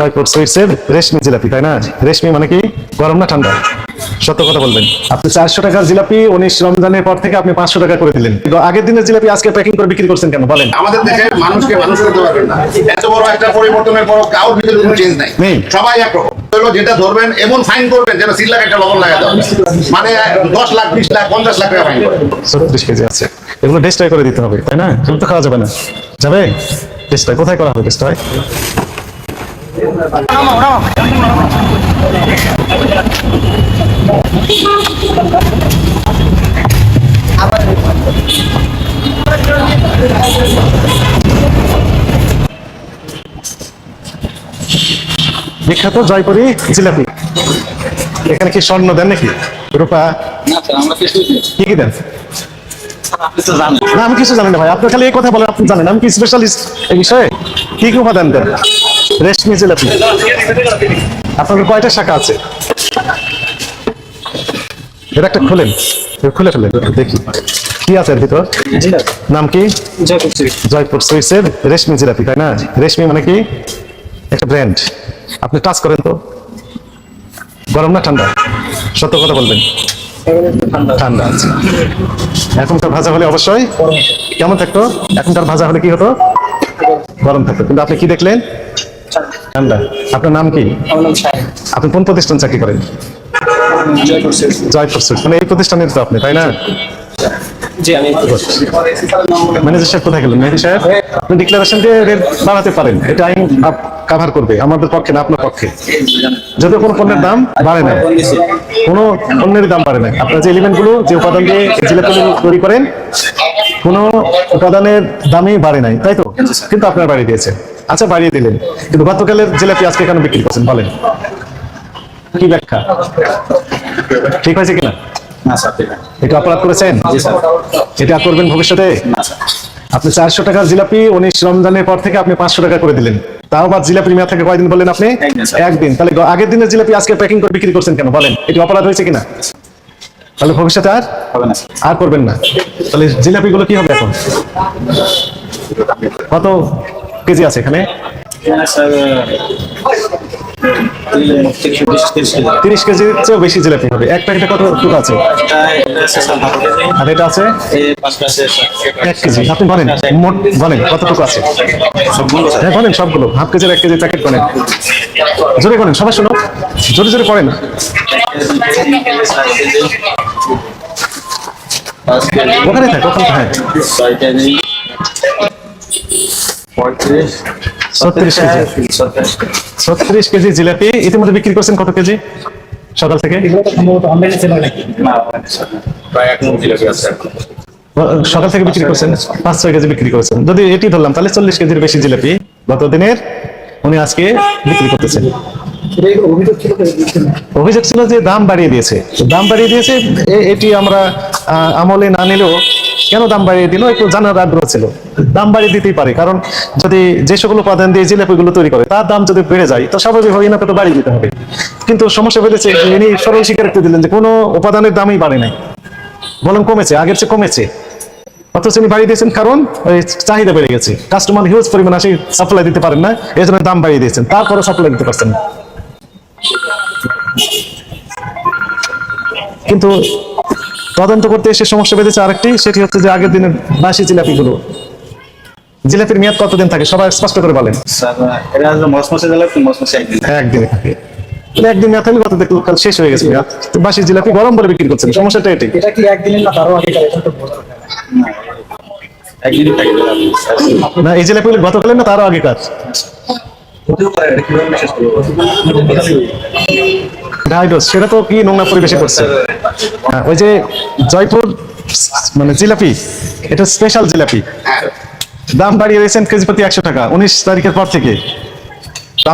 জয়পুর সুইটসের রেশমি জিলাপি তাই না? রেশমি মানে কি? গরম না ঠান্ডা? সত্য কথা বলবেন। আপনি চারশো টাকার জিলাপি উনিশ রমজানের পর থেকে আপনি পাঁচশো টাকা করে দিলেন। কিন্তু আগের দিনের জিলাপি আজকে প্যাকিং করে বিক্রি করছেন কেন? বলেন। আমাদের দেশে মানুষকে মানুষ করতে পারবেন না। এত বড় একটা পরিবর্তনের পর কারোর ভিতরে কোনো চেঞ্জ নাই। সবাই একরকম যেটা ধরবেন এমন ফাইন করবেন যেন তিন লাখ একটা লবণ লাগা দাও মানে দশ লাখ বিশ লাখ পঞ্চাশ লাখ টাকা ফাইন ছত্রিশ কেজি আছে। এগুলো ডেস্টাই করে দিতে হবে তাই না? এগুলো তো খাওয়া যাবে না। যাবে? ডেস্টাই কোথায় করা হবে ডেস্টাই বিখ্যাত জয়পুরি জিলাপি। এখানে কি স্বর্ণ দেন নাকি? রূপা? কিছু কি কি দেন? না আমি কিছু জানি না ভাই। আপনি খালি এই কথা বলেন আপনি জানেন। আমি কি স্পেশালিস্ট এই বিষয়ে? কি কি উপাদান দেন? রেশমি জিলাপি। আপনাদের কয়টা শাখা আছে? এটা একটা খুলেন। এটা খুলে ফেলেন দেখি। কি আছে এর ভিতর? নাম কি? জয়পুর সুইটসের রেশমি জিলাপি তাই না? রেশমি মানে কি? একটা ব্র্যান্ড। আপনি টাচ করেন তো। গরম না ঠান্ডা? সত্য কথা বলবেন। ঠান্ডা আছে। এখনকার ভাজা হলে অবশ্যই। কেমন থাকতো? এখনকার ভাজা হলে কি হতো? গরম থাকতো। কিন্তু আপনি কি দেখলেন? ঠান্ডা আপনার নাম কি? আপনি কোন প্রতিষ্ঠান চাকরি করেন? জয়পুর। সুইট মানে এই প্রতিষ্ঠানের তো আপনি তাই না? ম্যানেজার সাহেব কোথায় গেলেন? মেহেদি সাহেব আপনি ডিক্লারেশন দিয়ে রেট বাড়াতে পারেন। এটা আইন কাভার করবে। আমাদের পক্ষে না আপনার পক্ষে। যদিও কোনো পণ্যের দাম বাড়ে না। কোনো পণ্যের দাম বাড়ে না। আপনার যে যে উপাদান দিয়ে জিলাপি তৈরি করেন কোনো উপাদানের দামই বাড়ে নাই। তাই তো? কিন্তু আপনার বাড়িয়ে দিয়েছে আচ্ছা বাড়িয়ে দিলেন। কিন্তু গতকালের জিলাপি আজকে কেন বিক্রি করছেন? বলেন। কি ব্যাখ্যা? ঠিক হয়েছে কিনা? এটা অপরাধ করেছেন? এটা করবেন ভবিষ্যতে? আপনি চারশো টাকার জিলাপি উনিশ রমজানের পর থেকে আপনি পাঁচশো টাকা করে দিলেন। তাও বাদ জিলাপি মেয়া থেকে কয়দিন বললেন আপনি? একদিন, তাহলে আগের দিনের জিলাপি আজকে প্যাকিং করে বিক্রি করছেন কেন? বলেন। এটি অপরাধ হয়েছে কিনা? তাহলে ভবিষ্যতে আর? হবে না আর করবেন না। তাহলে জিলাপিগুলো কি হবে এখন? কত কেজি আছে এখানে? তিরিশ কেজি তিরিশ কেজির চেয়েও বেশি জিলাপি হবে। এক প্যাকেটে কত টুকু আছে? আর এটা আছে? এক কেজি। আপনি বলেন, মোট বলেন, কতটুকু আছে? হ্যাঁ বলেন সবগুলো। হাফ কেজির এক কেজি প্যাকেট বলেন। জোরে করেন সবাই শোনো জোরে জোরে কেজি ওখানে থাক, ওখানে হ্যাঁ ছত্রিশ কেজি। জিলাপি। ইতিমধ্যে বিক্রি করছেন কত কেজি? সকাল থেকে? সকাল থেকে বিক্রি করছেন? পাঁচ ছয় কেজি বিক্রি করছেন। যদি এটি ধরলাম তাহলে চল্লিশ কেজির বেশি জিলাপি গত দিনের উনি আজকে বিক্রি করতেছেন। অভিযোগ ছিল যে দাম বাড়িয়ে দিয়েছে। দাম বাড়িয়ে দিয়েছে এটি আমরা আমলে না নিলেও কেন দাম বাড়িয়ে দিল, একটু জানার আগ্রহ ছিল। দাম বাড়িয়ে দিতেই পারে, কারণ যদি যে সকল উপাদান দিয়ে জিলাপিগুলো তৈরি করে, তার দাম যদি বেড়ে যায়, তো স্বাভাবিকভাবে এনাকে তো বাড়িয়ে দিতে হবে। কিন্তু সমস্যা বেড়েছে ইনি সরল স্বীকারোক্তি দিলেন যে কোনো উপাদানের দামই বাড়ে নাই। বরং কমেছে, আগের চেয়ে কমেছে। অথচ উনি বাড়িয়ে দিয়েছেন কারণ চাহিদা বেড়ে গেছে। কাস্টমার হিউজ পরিমাণ আসে সাপ্লাই দিতে পারেন না এই জন্য দাম বাড়িয়ে দিয়েছেন তারপরে সাপ্লাই দিতে পারছেন না। কিন্তু তদন্ত করতে এসে সমস্যা বেঁধেছে আরেকটি সেটি হচ্ছে যে আগের দিনের বাসি জিলাপিগুলো। জিলাপির মেয়াদ কতদিন থাকে? সবাই স্পষ্ট করে বলেন। একদিন থাকে। একদিন থাকলে কাল শেষ হয়ে গেছে বাসি জিলাপি গরম বলে বিক্রি করছেন সমস্যাটা এটা কি একদিনের তারও আগে এই জিলাপিগুলো গতকালের না তারও আগেকার? ডাইডোস সেটা তো কি নোংরা পরিবেশে করছে? হ্যাঁ, ওই যে জয়পুর মানে জিলাপি এটা স্পেশাল জিলাপি। দাম বাড়িয়ে দিয়েছেন কেজি প্রতি একশো টাকা উনিশ তারিখের পর থেকে।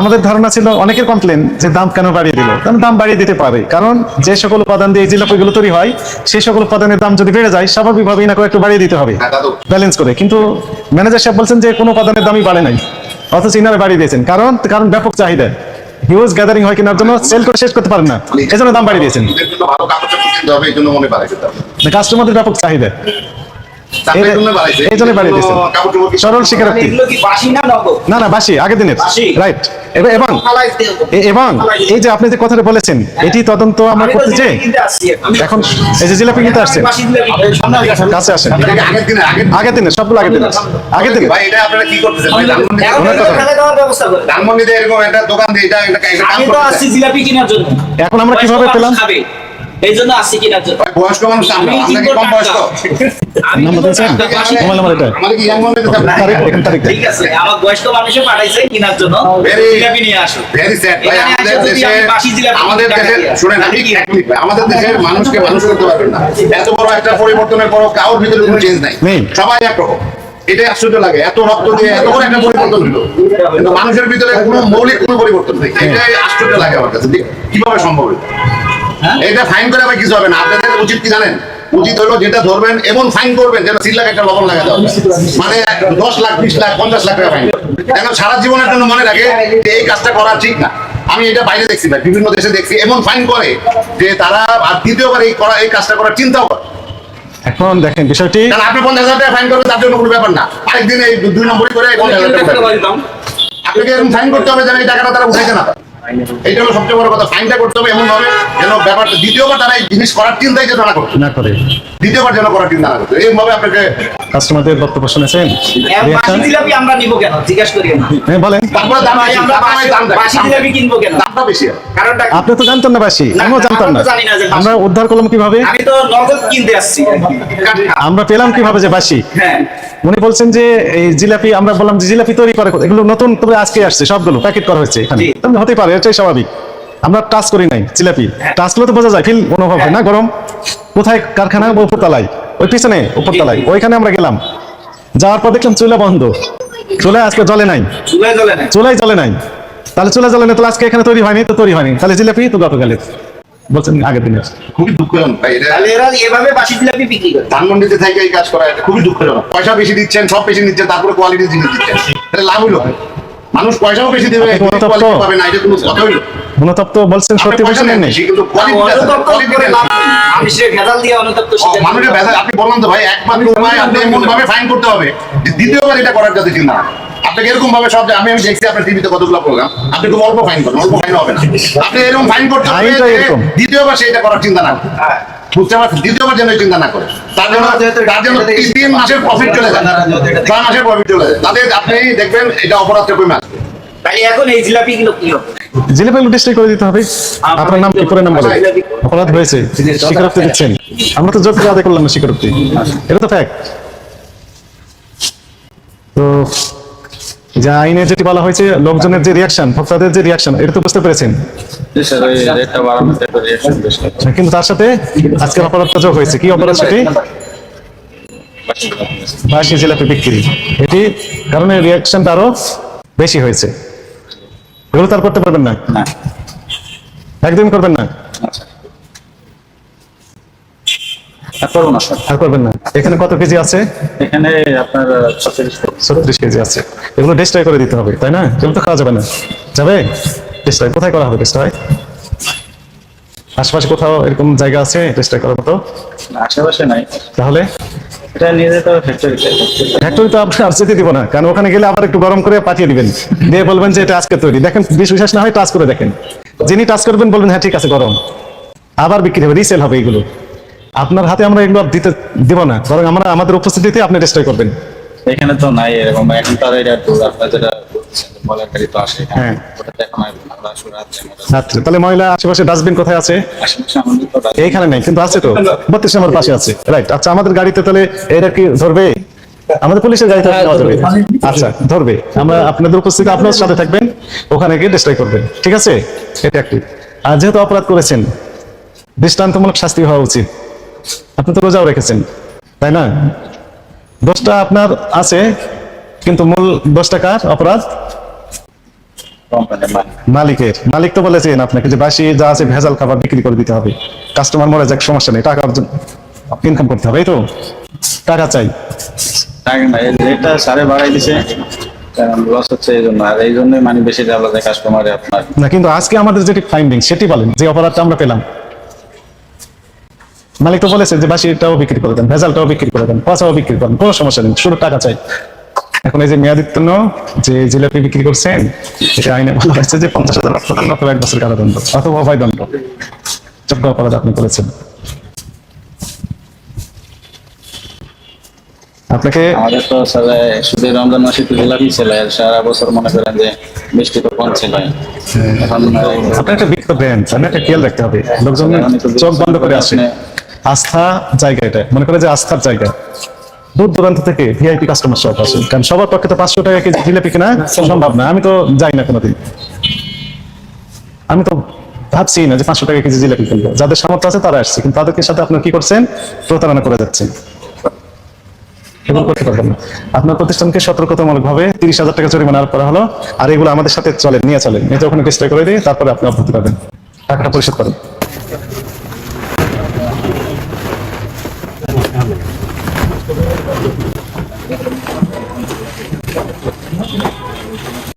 আমাদের ধারণা ছিল অনেকের কমপ্লেন যে দাম কেন বাড়িয়ে দিল। কারণ দাম বাড়িয়ে দিতে পারে কারণ যে সকল উপাদান দিয়ে এই জিলাপিগুলো তৈরি হয় সেই সকল উপাদানের দাম যদি বেড়ে যায় স্বাভাবিকভাবে ইনাকে একটু বাড়িয়ে দিতে হবে। ব্যালেন্স করে। কিন্তু ম্যানেজার সাহেব বলছেন যে কোনো উপাদানের দামই বাড়ে নাই। অথচ ইনারে বাড়িয়ে দিয়েছেন। কারণ কারণ ব্যাপক চাহিদা। হিউজ গ্যাদারিং হয় কেনার জন্য সেল করে শেষ করতে পারেন না। এজন্য দাম বাড়িয়ে দিয়েছেন। মনে কাস্টমারদের ব্যাপক চাহিদা। সরল স্বীকারোক্তি। এগুলো কি বাসি না না না বাসি আগের দিনের। রাইট এবং ফালাই দিতে হতো। এ- এবং এই যে আপনি যে কথাটা বলেছেন এটি তদন্ত আমরা করতে চাই। জিলাপি কিনতে আসছি এখন। এখন এই যে জিলাপি কিনতে আসছেন। বাসি জিলাপি কিনতে। কাছে আসেন। আগের দিনের সবগুলো দিনের দিনের এখন আমরা কীভাবে পেলাম? এই জন্য বয়স্ক মানুষ আমি কম বয়স্ক? ইয়াং। ঠিক আছে আমার বয়স্ক মানুষে পাঠাইছে কেনার জিলাপি নিয়ে আসো। আমাদের দেশের শুনেন আমাদের দেশের মানুষকে মানুষ করতে পারবেন না। এত বড় একটা পরিবর্তনের কারোর ভিতরে কোনো চেঞ্জ নাই। সবাই একরকম এটাই আশ্চর্য লাগে এত রক্ত দিয়ে এত বড় একটা পরিবর্তন হলো। কিন্তু মানুষের ভিতরে কোনো মৌলিক কোনো পরিবর্তন নেই। এটাই আশ্চর্য লাগে আমার কাছে। কীভাবে সম্ভব এটা? এটা ফাইন করে আবার কিছু হবে না। আপনাদের উচিত কি জানেন? উচিত হলো যেটা ধরবেন এমন ফাইন করবেন যেন তিন লাখ একটা লবণ লাগাতে হবে। মানে দশ লাখ বিশ লাখ পঞ্চাশ লাখ টাকা ফাইন যেন সারা জীবনের জন্য মনে রাখে যে এই কাজটা করা ঠিক না। আমি এটা বাইরে দেখছি ভাই বিভিন্ন দেশে দেখছি এমন ফাইন করে যে তারা আর দ্বিতীয়বার এই করা এই কাজটা করার চিন্তাও করে। এখন দেখেন বিষয়টি আপনি পঞ্চাশ হাজার টাকা ফাইন করবেন তার জন্য কোনো ব্যাপার না। আরেকদিন এই দুই নম্বরই করে পঞ্চাশ হাজার টাকা আপনাকে এরকম ফাইন করতে হবে যেন এই টাকাটা তারা উঠাইতে না। এইটা হলো সবচেয়ে বড় কথা। ফাইনটা করতে হবে এমন ভাবে যেন ব্যাপারটা দ্বিতীয়বার তারা এই জিনিস করার চিন্তাই যেন না করতে। না করে। দ্বিতীয়বার যেন করার চিন্তা না করতে এরকম ভাবে আপনাকে কাস্টমারদের বক্তব্য শুনেছেন? জিলাপি আমরা নিব কেন? জিজ্ঞাসা করি হ্যাঁ বলেন। তারপরে দাম আমরা দাম দেয়। কিনবো কেন? দামটা বেশি। কারণটা আপনি তো জানতেন না বাসি। আমিও জানতাম না। তো জানি না যে বাসি। আমরা উদ্ধার করলাম কীভাবে? আমি তো নগদ কিনতে আসছি। আমরা পেলাম কীভাবে যে বাসি? হ্যাঁ। উনি বলছেন যে এই জিলাপি আমরা বললাম যে জিলাপি তৈরি করে? এগুলো নতুন তবে আজকে আসছে সবগুলো প্যাকেট করা হয়েছে এখানে। তাহলে হতে পারে এটাই স্বাভাবিক। আমরা টাচ করি নাই জিলাপি। হ্যাঁ। টাচ করলে তো বোঝা যায় ফিল অনুভব হয় না গরম। কোথায় কারখানা উপরতলায়? ওই পিছনে উপরতলায়। ওইখানে আমরা গেলাম। যাওয়ার পর দেখলাম চুলা বন্ধ। চুলা আজকে জলে নাই। জ্বলে চুলাই জলে নাই। তাহলে চুলা জলে না তাহলে আজকে এখানে তৈরি হয়নি তো তৈরি হয়নি। তাহলে জিলাপি তো গতকালের। বলছেন আগের খুবই দুঃখজনক। ভাই এরা এভাবে বাসি জিলাপি বিক্রি করে। ধানমন্ডিতে থেকে এই কাজ করা খুবই দুঃখজনক। পয়সা বেশি দিচ্ছেন সব বেশি নিচ্ছেন তারপরে কোয়ালিটির জিনিস দিচ্ছেন। লাভ হলো মানুষ পয়সাও বেশি দেবে পাবে না এটা কোনো কথা হইল। মনোতপ্ত বলছেন সত্যি বলছেন নেই কিন্তু অনুতপ্ত। মানুষের ভেজাল দিয়ে অনুতপ্ত মানুষের। ভেজাল আপনি বললাম তো ভাই একমাত্র উপায় আপনি এমন ভাবে ফাইন করতে হবে। দ্বিতীয়বার এটা করার যাতে চিন্তা না। আপনাকে এরকম ভাবে সব আমি আমি দেখছি আপনার টিভিতে কতগুলো প্রোগ্রাম আপনি খুব অল্প ফাইন করেন অল্প ফাইন হবে না। আপনি এরকম ফাইন করতে। দ্বিতীয়বার সেটা করার চিন্তা না করে। বুঝতে পারছেন? দ্বিতীয়বার যেন চিন্তা না করে। তার জন্য তার জন্য তিন- তিন মাসের প্রফিট চলে যায়। ছয় মাসের প্রফিট চলে যায়। তাদের আপনি দেখবেন এটা অপরাধটা কমে আসবে তাই এখন এই জিলাপি গুলো কি হবে? জিলাপি ডিস্ট্রিক্ট করে দিতে হবে। আপনার নাম অপরাধ হয়েছে। স্বীকারোক্তি দিচ্ছেন। আমরা তো যোগ্য আদায় করলাম না স্বীকারোক্তি। এটা তো ফ্যাক্ট তো যে আইনে যেটি বলা হয়েছে লোকজনের যে রিয়াকশন ভোক্তাদের যে রিয়াকশন এটা তো বুঝতে পেরেছেন? বেশি কিন্তু তার সাথে আজকের অপরাধটা যোগ হয়েছে। কি অপরাধ সেটি? বাসি জিলাপি বিক্রি। এটি কারণে রিয়াকশনটা আরও বেশি হয়েছে। এগুলো তার করতে পারবেন না? না। একদম করবেন না আচ্ছা আর করব না স্যার। আর করবেন না। এখানে কত কেজি আছে? এখানে আপনার ছত্রিশ ছত্রিশ কেজি আছে। এগুলো ডিস্ট্রয় করে দিতে হবে তাই না? এগুলো তো খাওয়া যাবে না। যাবে? ডিস্ট্রয় কোথায় করা হবে ডিস্ট্রয় আশেপাশে কোথাও এরকম জায়গা আছে ডিস্ট্রয় করার মতো? আশেপাশে নাই। তাহলে? এটা নিয়ে যেতে হবে ফ্যাক্টরিতে ফ্যাক্টরি আপনি আর যেতে দিব না কারণ ওখানে গেলে আবার একটু গরম করে পাঠিয়ে দিবেন। দিয়ে বলবেন যে এটা আজকে তৈরি। দেখেন বিশ বিশ্বাস না হয় টাচ করে দেখেন। যিনি টাচ করবেন বলবেন হ্যাঁ ঠিক আছে গরম। আবার বিক্রি হবে রিসেল হবে এগুলো। আপনার হাতে আমরা এগুলো দিতে দিব না বরং আমরা আমাদের উপস্থিতিতে আপনি ডিস্ট্রয় করবেন। এখানে তো নাই এরকম এখন তার এটা দূর আপনার যেটা তো আসে হ্যাঁ। আচ্ছা তাহলে ময়লা আশেপাশে ডাস্টবিন কোথায় আছে? আশেপাশে আমাদের তো রাত্রে- এইখানে নাই কিন্তু আছে তো। বত্রিশ নম্বর পাশে আছে। রাইট আচ্ছা আমাদের গাড়িতে তাহলে এটা কি ধরবে? আমাদের পুলিশের গাড়িতে যাবে। আচ্ছা ধরবে। আমরা আপনাদের উপস্থিতি আপনার সাথে থাকবেন ওখানে গিয়ে ডিস্ট্রয় করবেন। ঠিক আছে? এটা একটি। আর যেহেতু অপরাধ করেছেন দৃষ্টান্তমূলক শাস্তি হওয়া উচিত। আপনি তো রোজাও রেখেছেন তাই না? দোষটা আপনার আছে কিন্তু মূল দোষটা কার? অপরাধ? মালিকের। মালিক তো বলেছেন আপনাকে যে বাসি যা আছে ভেজাল খাবার বিক্রি করে দিতে হবে। কাস্টমার মরে যাক সমস্যা নেই টাকা ইনকাম করতে হবে এই তো? টাকা চাই। বাড়াই দিছে কারণ লস হচ্ছে এই জন্য। আর এই জন্যই মানে বেশি যায় কাস্টমারে আপনার। না কিন্তু আজকে আমাদের যেটি ফাইন্ডিং সেটি বলেন যে অপরাধটা আমরা পেলাম। মালিক তো বলেছে যে বাসিটাও বিক্রি করে দেন ভেজালটাও বিক্রি করে দেন পচাও বিক্রি করেন কোনো সমস্যা নেই শুধু টাকা চাই। এখন এই যে মেয়াদিত্ব যে জিলাপি বিক্রি করছেন এটা আইনে বলা হয়েছে যে পঞ্চাশ হাজার অর্থ দণ্ড অথবা এক বছর কারাদণ্ড অথবা অভয় দণ্ড যোগ্য অপরাধ আপনি করেছেন। আপনাকে আমাদের তো স্যার শুধু রমজান মাসে তো জিলাপি ছিল সারা বছর মনে করেন যে বৃষ্টি তো কম ছিল এখন এই- আপনার একটা বিক্রি ব্র্যান্ড আপনার একটা খেয়াল রাখতে হবে। লোকজন আমি চোখ বন্ধ করে আসে। আপনি- আস্থা জায়গা এটা। মনে করে যে আস্থার জায়গা। দূর দূরান্ত থেকে ভিআইপি কাস্টমার সব আসে। কারণ সবার পক্ষে তো পাঁচশো টাকা কেজি জিলাপি কিনা সম্ভব না। আমি তো যাই না কোনোদিন। আমি তো ভাবছি না যে পাঁচশো টাকা কেজি জিলাপি কিনবো। যাদের সামর্থ্য আছে তারা আসছে। কিন্তু তাদেরকে সাথে আপনার কি করছেন? প্রতারণা করে যাচ্ছেন। এগুলো করতে পারবেন না। আপনার প্রতিষ্ঠানকে সতর্কতামূলক ভাবে তিরিশ হাজার টাকা জরিমানা করা হলো। আর এগুলো আমাদের সাথে চলেন নিয়ে চলেন এটা ওখানে ডিসপ্লে করে দিয়ে তারপরে আপনি অব্যাহতি পাবেন টাকাটা পরিশোধ করেন।